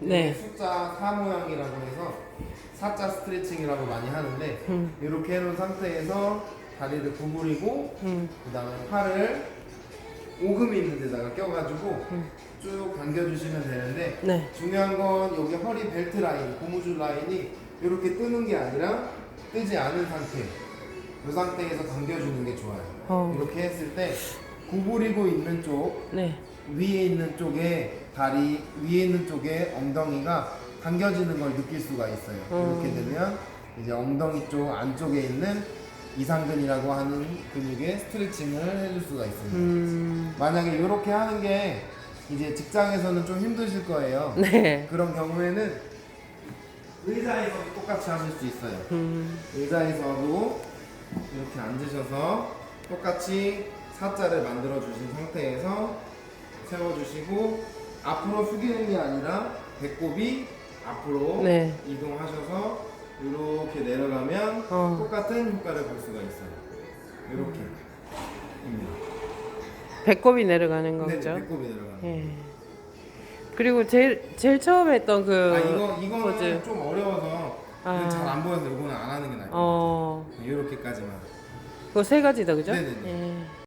네. 이게 숫자 4 모양이라고 해서 사자 스트레칭이라고 많이 하는데 음. 이렇게 해놓은 상태에서 다리를 구부리고 음. 그 다음에 팔을 오금이 있는 데다가 껴가지고 음. 쭉 당겨주시면 되는데 네. 중요한 건 여기 허리 벨트 라인, 고무줄 라인이 이렇게 뜨는 게 아니라 뜨지 않은 상태 이 상태에서 당겨주는 게 좋아요 어. 이렇게 했을 때 구부리고 있는 쪽 네. 위에 있는 쪽에 다리 위에 있는 쪽에 엉덩이가 당겨지는 걸 느낄 수가 있어요. 음. 이렇게 되면 이제 엉덩이 쪽 안쪽에 있는 이상근이라고 하는 근육의 스트레칭을 해줄 수가 있습니다. 음. 만약에 이렇게 하는 게 이제 직장에서는 좀 힘드실 거예요. 네. 그런 경우에는 의자에서도 똑같이 하실 수 있어요. 음. 의자에서도 이렇게 앉으셔서 똑같이 사자를 만들어 주신 상태에서 세워주시고 앞으로 숙이는 게 아니라 배꼽이 앞으로 네. 이동하셔서 이렇게 내려가면 어. 똑같은 효과를 볼 수가 있어요. 이렇게. 음. 배꼽이 내려가는 네, 거죠. 배꼽이 내려가는. 거. 예. 그리고 제일 제일 처음 했던 그 아 이거 이거는 포즈. 좀 어려워서 아. 잘 안 보여서 이거는 안 하는 게 같아요. 어. 이렇게까지만. 그거 세 가지다 그죠? 네네네. 예.